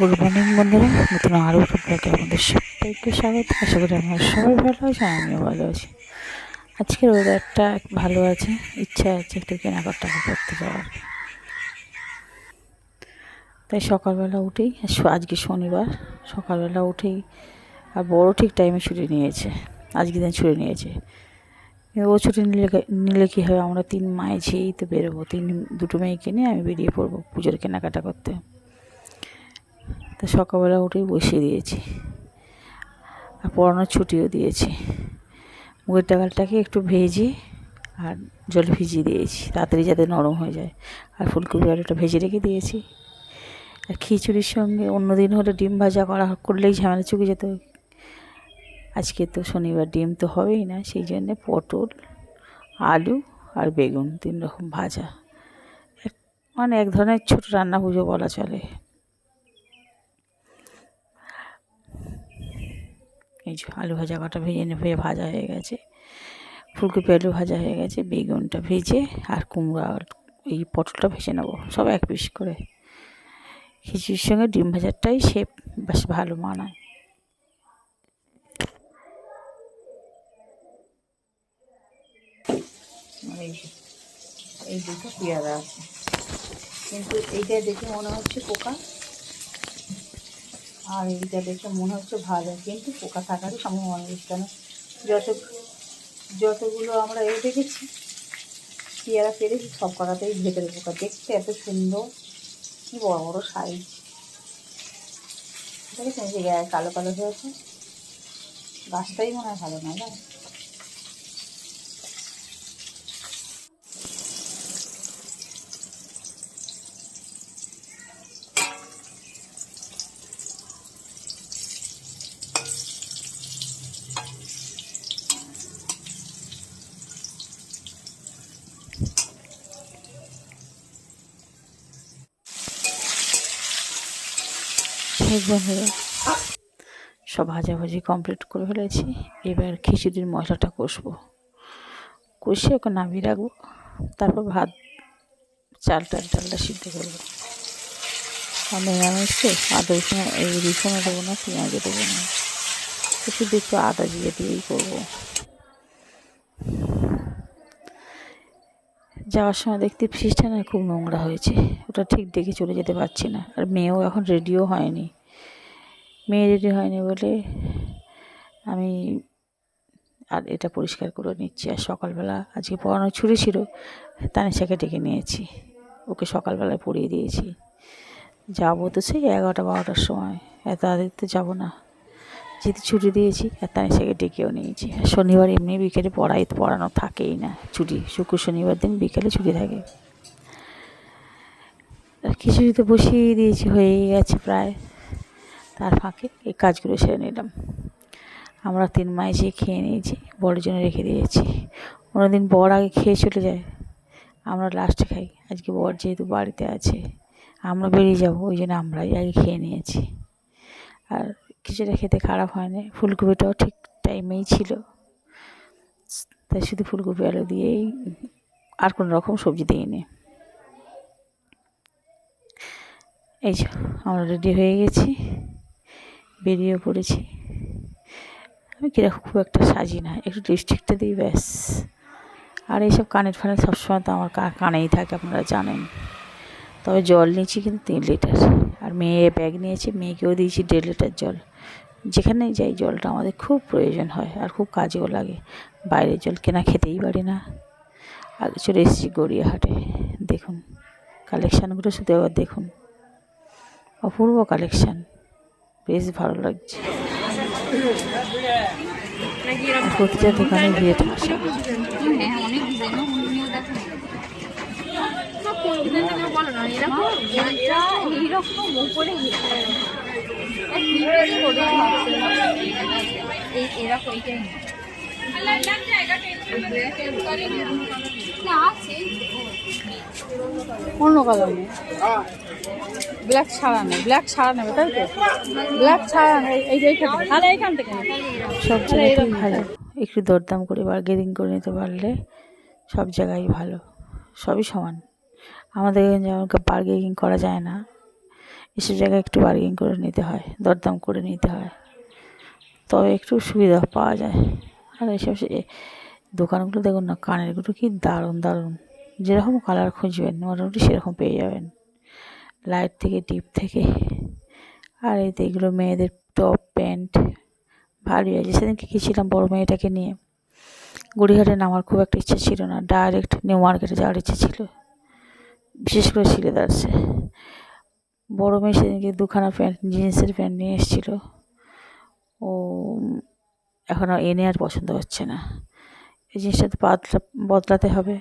Good morning বন্ধুরা, নতুন আরও একটা ব্লগে আমাদের সবাইকে স্বাগত। আশা করি আমরা সবাই ভালো আছি আমিও ভালো আছি। আজকের ওয়েদারটা ভালো আছে, ইচ্ছা আছে একটু কেনাকাটা করতে যাওয়ার। তাই সকালবেলা উঠেই আজকে শনিবার, সকালবেলা উঠেই, আর বড় ঠিক টাইমে ছুটি নিয়েছে, আজকে দিন ছুটি নিয়েছে। ও ছুটি নিলে নিলে কী হবে? আমরা তিন মায়ে ঝেয়েই তো বেরোবো, তিন দুটো মেয়েকে নিয়ে আমি বেরিয়ে পড়ব পুজোর কেনাকাটা করতে। তো সকালবেলা উঠেই বসিয়ে দিয়েছি। আর পড়ানোর ছুটিও দিয়েছি। মুগের ডালটাকে একটু ভেজে আর জল ভিজিয়ে দিয়েছি। তাড়াতাড়ি যাতে নরম হয়ে যায়। আর ফুলকপি আলুটা ভেজে রেখে দিয়েছি। আর খিচুড়ির সঙ্গে অন্য দিন হলে ডিম ভাজা করা করলেই ঝামেলা চুকে যেত। আজকে তো শনিবার, ডিম তো হবেই না। সেই জন্যে পটল, আলু আর বেগুন তিন রকম ভাজা। মানে এক ধরনের ছোটো রান্না পুজো বলা চলে। এই আলু ভাজা কটা ভেজে নেবে ভাজা হয়ে গেছে। ফুলকপি আলু ভাজা হয়ে গেছে, বেগুনটা ভেজে আর কুমড়া এই পটলটা ভেজে নেব, সব এক পিস করে। খিচুড়ির সঙ্গে ডিম ভাজাটাই সে বেশ ভালো মানায়। এই দুটো পেয়ারা আছে। কিন্তু এইটা দেখে মনে হচ্ছে পোকা। আর এইটা দেখে মনে হচ্ছে ভালো কিন্তু পোকা থাকারই সম্ভাবনা বেশি, কেন? যত যতগুলো আমরা এ দেখেছি, পেয়ারা পেরেছি, সব কটাতেই ভেতরে পোকা। দেখতে এত সুন্দর, কি বড় বড় সাইজ দেখেছেন যে গায়ে কালো কালো হয়েছে? গাছটাই মনে হয় ভালো না? সেই বন্ধুরা সব ভাজাভাজি কমপ্লিট করে ফেলেছি। এবার খিচুড়ির মশলাটা কষবো। কষে ওকে নামিয়ে রাখব। তারপর ভাত, চাল টাল ডালটা সিদ্ধ করব। আর তো, আদা রসুন, এই রসুন দেবো না পেঁয়াজও দেবো না। শুধু একটু আদা জিরে দিয়েই করব। যাওয়ার সময় দেখতে ফ্রিজটা না খুব নোংরা হয়েছে। ওটা ঠিক দেখে চলে যেতে পারছি না। আর মেয়েও এখন রেডিও হয়নি। মেয়ে রেডি হয়নি বলে আমি আর এটা পরিষ্কার করে নিচ্ছি। আর সকালবেলা আজকে পড়ানো ছুটি ছিল, তানিশাকে ডেকে নিয়েছি। ওকে সকালবেলায় পড়িয়ে দিয়েছি। যাব তো সেই এগারোটা বারোটার সময়। এত আগে তো যাব না। যেহেতু ছুটি দিয়েছি, আর তানিশাকে ডেকেও নিয়েছি। আর শনিবার এমনি বিকেলে পড়াই, পড়ানো থাকেই না ছুটি। শুক্র শনিবার দিন বিকেলে ছুটি থাকে। আর খিচুড়ি তো বসিয়ে দিয়েছি, হয়েই গেছে প্রায়। তার ফাঁকে এই কাজগুলো সেরে নিলাম। আমরা তিন মায়ে যেয়ে খেয়ে নিয়েছি বড়ের জন্য রেখে দিয়েছি। অন্যদিন বর আগে খেয়ে চলে যায়। আমরা লাস্টে খাই। আজকে বর যেহেতু বাড়িতে আছে, আমরা বেরিয়ে যাব, ওই জন্য আমরাই আগে খেয়ে নিয়েছি। আর কিছুটা খেতে খারাপ হয়নি। ফুলকপিটাও ঠিক টাইমেই ছিল। তাই শুধু ফুলকপি, আলু দিয়েই আর কোনো রকম সবজি দিইনি। এই আমরা রেডি হয়ে গেছি। বেরিয়ে পড়েছি। আমি কীরকম খুব একটা সাজি না, একটু লিপস্টিকটা দিই ব্যাস। আর এইসব কানের ফানের সবসময় তো আমার কানেই থাকে আপনারা জানেন। তবে জল নিয়েছি কিন্তু তিন লিটার। আর মেয়ে ব্যাগ নিয়েছি, মেয়েকেও দিয়েছি দেড় লিটার জল। যেখানে যাই জলটা আমাদের খুব প্রয়োজন হয় আর খুব কাজেও লাগে। বাইরের জল কেনা খেতেই পারি না। আগে চলে এসেছি গড়িয়াহাটে। দেখুন কালেকশানগুলো শুধু এবার দেখুন। অপূর্ব কালেকশান বেশ ভালো লাগছে। প্রতিটা দোকানে ভিড় ঠাসা অন্য কালার নেই। ব্ল্যাক ছাড়া নেই। ব্ল্যাক ছাড়া নেবে তাই তো? ব্ল্যাক ছাড়া নেই। এই যে এইখান থেকে। তাহলে এইখান থেকে সব জায়গাতেই ভালো। একটু দরদাম করে বার্গেনিং করে নিতে পারলে সব জায়গায় ভালো। সবই সমান। আমাদের এখানে যেমন বার্গেনিং করা যায় না এসব জায়গায় একটু বার্গেন করে নিতে হয় দরদাম করে নিতে হয়। তবে একটু সুবিধা পাওয়া যায়। আর এইসব সে- দোকানগুলো দেখুন না কানেরগুলো কি দারুণ দারুণ। যেরকম কালার খুঁজবেন, মোটামুটি সেরকম পেয়ে যাবেন। লাইট থেকে ডিপ থেকে। আর এই তো এগুলো মেয়েদের টপ প্যান্ট ভালোই আছে। সেদিনকে গেছিলাম বড় মেয়েটাকে নিয়ে? গড়িয়াহাটে নামার খুব একটা ইচ্ছে ছিল না। ডাইরেক্ট নিউ মার্কেটে যাওয়ার ইচ্ছে ছিল। বিশেষ করে শিলেদার্সে। বড় মেয়ে সেদিনকে দুখানা প্যান্ট, জিন্সের প্যান্ট নিয়ে এসেছিল। ও এখন এনে আর পছন্দ হচ্ছে না। এই জিনিসটা তো বদলা বদলাতে হবে।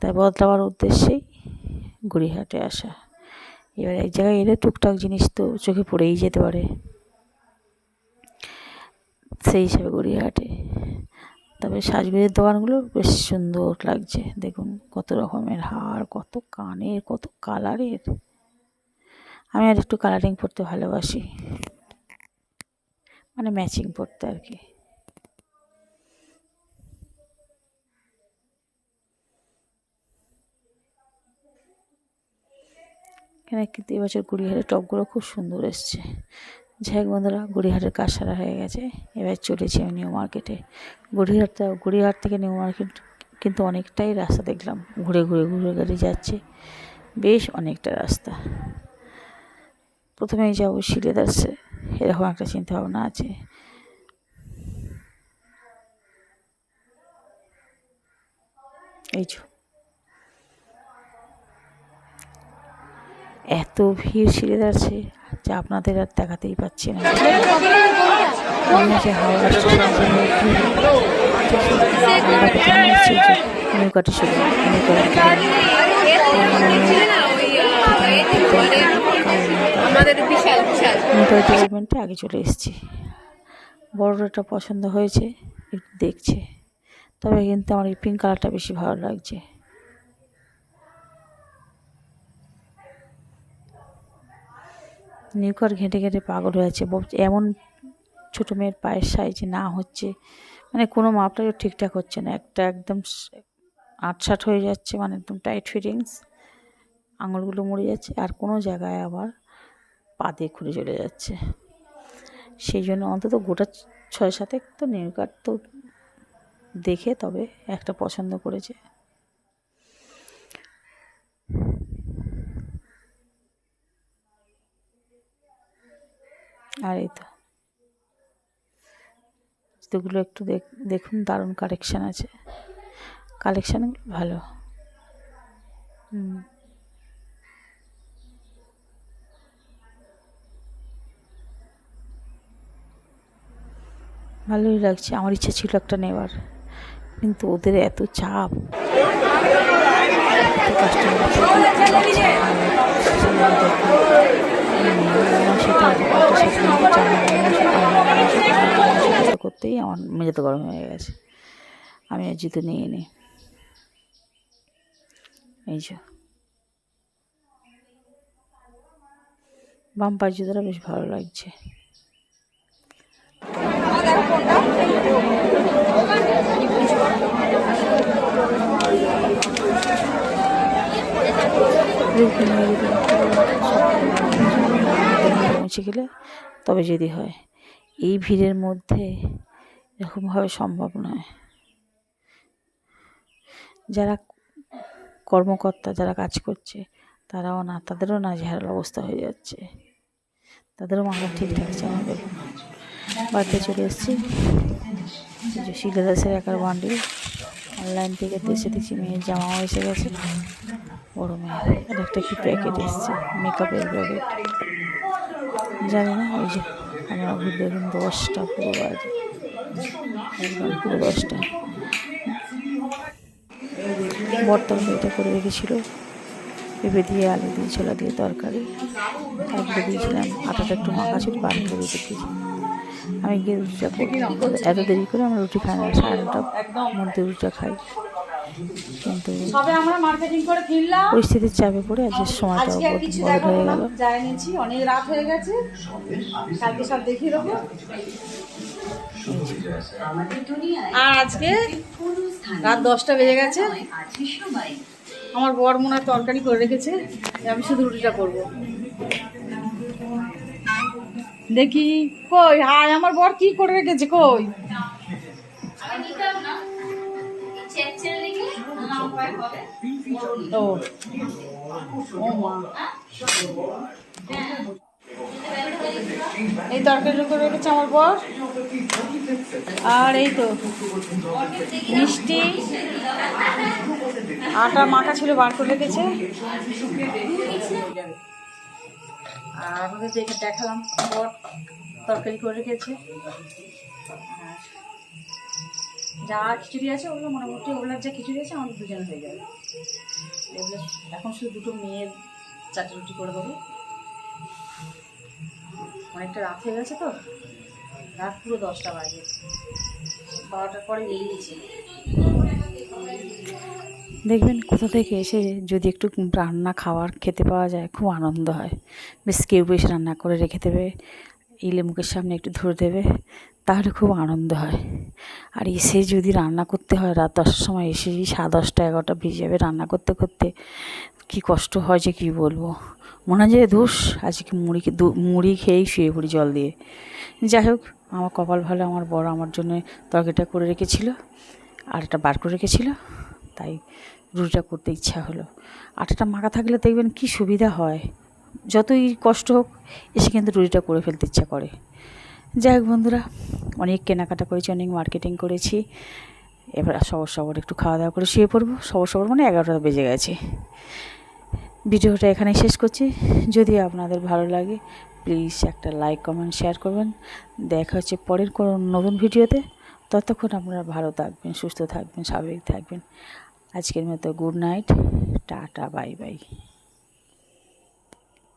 তাই বদলাবার উদ্দেশ্যেই গড়িয়াহাটে আসা। এবার এক জায়গায় এলে টুকটাক জিনিস তো চোখে পড়েই যেতে পারে। সেই হিসাবে গড়িয়াহাটে তবে সাজগোজের দোকানগুলো বেশ সুন্দর লাগছে। দেখুন কত রকমের হার, কত কানের, কত কালারের। আমি আর একটু কালারিং পরতে ভালোবাসি। মানে ম্যাচিং পরতে আর কি। এখানে কিন্তু এবছর গড়িয়াহাটের টপগুলো খুব সুন্দর এসছে। যাই বন্ধুরা, গড়িয়াহাটের কাজ সারা হয়ে গেছে। এবার চলেছি আমি নিউ মার্কেটে। গড়িয়াহাট থেকে নিউ মার্কেট কিন্তু অনেকটাই রাস্তা দেখলাম। ঘুরে ঘুরে ঘুরে গাড়ি যাচ্ছে। বেশ অনেকটা রাস্তা। প্রথমেই যাব শিলেদার্সে এরকম একটা চিন্তা ভাবনা আছে। এই যে। এত ভিড় শিলেদার্সে যা আপনাদের আর দেখাতেই পাচ্ছি না। একটু আগে চলে এসেছি। বড়টা পছন্দ হয়েছে, একটু দেখছে। তবে কিন্তু আমার এই পিঙ্ক কালারটা বেশি ভালো লাগছে। নিউকার ঘেঁটে ঘেঁটে পাগল হয়ে ভাবছে এমন ছোটো মেয়ের পায়ের সাইজে না হচ্ছে। মানে কোনো মাপটাই ঠিকঠাক হচ্ছে না। একটা একদম আটসাট হয়ে যাচ্ছে মানে একদম টাইট ফিটিংস আঙুলগুলো মরে যাচ্ছে আর কোনো জায়গায় আবার পা দিয়ে খুলে চলে যাচ্ছে। সেই জন্য অন্তত গোটা ছয় সাথে তো নিউকার তো দেখে তবে একটা পছন্দ করেছে। আর এই তো। জুতোগুলো একটু দেখ, দেখুন দারুণ কালেকশান আছে। কালেকশানগুলো ভালো। হুম। ভালোই লাগছে, আমার ইচ্ছা ছিল একটা নেওয়ার। কিন্তু ওদের এত চাপ। কাস্টমার সেটা করতেই আমার মেজাতে গরম হয়ে গেছে। আমি আর জুতো নিয়ে নিই এই যে বাম পায়ের জুতোটা বেশ ভালো লাগছে। পৌঁছে গেলে তবে যদি হয়। এই ভিড়ের মধ্যে এরকমভাবে সম্ভব নয়। যারা কর্মকর্তা, যারা কাজ করছে, তারাও না, তাদেরও না ঝাড়াল অবস্থা হয়ে যাচ্ছে। তাদেরও মাথা ঠিকঠাক আমাদের। বাড়িতে চলে এসেছি। শিলাদাসের একার বান্ডিল অনলাইন থেকে দেশে দেখছি মেয়ের জামাও এসে গেছে। বড় মেয়ে। আর একটা কি প্যাকেট এসছে মেকআপের প্যাকেট জানি না, ওই যে আমার ঘুরতে এখন দশটা, পুরো বাজে। একদম পুরো দশটা। বর্তমান এটা করে রেখেছিল। পেঁপে দিয়ে আলু দিয়ে ছোলা দিয়ে তরকারি। তারপরে দিয়েছিলাম, আটাটা একটু মাখা ছিল বাড়ি করে রেখেছি আমি গিয়ে রুটিটা করব। এত দেরি করে আমরা রুটি খাই না, সাড়ে নটার মধ্যে রুটিটা খাই। কিন্তু সবে আমরা মার্কেটিং করে ফিরলাম। পরিস্থিতির চাপে পড়ে আজকের সময়টা আজকে বদল দেখাবো হয়ে গেল। অনেক রাত হয়ে গেছে। কালকে সব দেখিয়ে দেবো। আর আজকে রাত দশটা বেজে গেছে। আমার বর মনে হয় তরকারি করে রেখেছে আমি শুধু রুটিটা করব। দেখি কই হাই আমার বর কি করে রেখেছে কই? ও এই তরকারিটা করে রেখেছে আমার বর। আর এই তো মিষ্টি, আটা মাখা ছিল, বার করে রেখেছে। আর আপনাদের দেখে দেখালাম বর তরকারি করে রেখেছে। যা খিচুড়ি আছে, ওগুলো মোটামুটি ওগুলোর যা খিচুড়ি আছে, আমাদের দুজনে হয়ে যাবে। এখন শুধু দুটো মেয়ের চারটে রুটি করে দেবো। অনেকটা রাত হয়ে গেছে তো। রাত পুরো দশটা বাজে। বারোটার পরে বেরিয়েছি দেখবেন কোথা থেকে এসে যদি একটু রান্না খাওয়ার খেতে পাওয়া যায়, খুব আনন্দ হয়। বেশ কেউ বেশ রান্না করে রেখে দেবে। ইলে মুখের সামনে একটু ধরে দেবে, তাহলে খুব আনন্দ হয়। আর এসে যদি রান্না করতে হয়, রাত দশটার সময় এসে সাড়ে দশটা এগারোটা বেজে যাবে রান্না করতে করতে, কি কষ্ট হয় যে কী বলব? মনে হয় যে দোষ আজকে মুড়ি মুড়ি খেয়েই শুয়ে পড়ি জল দিয়ে। যাই হোক, আমার কপাল ভালো, আমার বড় আমার জন্য তরকারিটা করে রেখেছিল, আর এটা বার করে রেখেছিল, তাই রুটিটা করতে ইচ্ছা হলো। আটাটা মাখা থাকলে দেখবেন কি সুবিধা হয়। যতই কষ্ট হোক, এসে কিন্তু রুটিটা করে ফেলতে ইচ্ছা করে। যাই হোক বন্ধুরা, অনেক কেনাকাটা করেছি, অনেক মার্কেটিং করেছি। এবার সবর সবর একটু খাওয়া দাওয়া করে শুয়ে পড়ব। সবর সবর মানে এগারোটা বেজে গেছে। ভিডিওটা এখানে শেষ করছি। যদি আপনাদের ভালো লাগে প্লিজ একটা লাইক কমেন্ট শেয়ার করবেন। দেখা হচ্ছে পরের কোনো নতুন ভিডিওতে। ততক্ষণ আপনারা ভালো থাকবেন, সুস্থ থাকবেন, স্বাভাবিক থাকবেন। আজকের মতো good night tata bye bye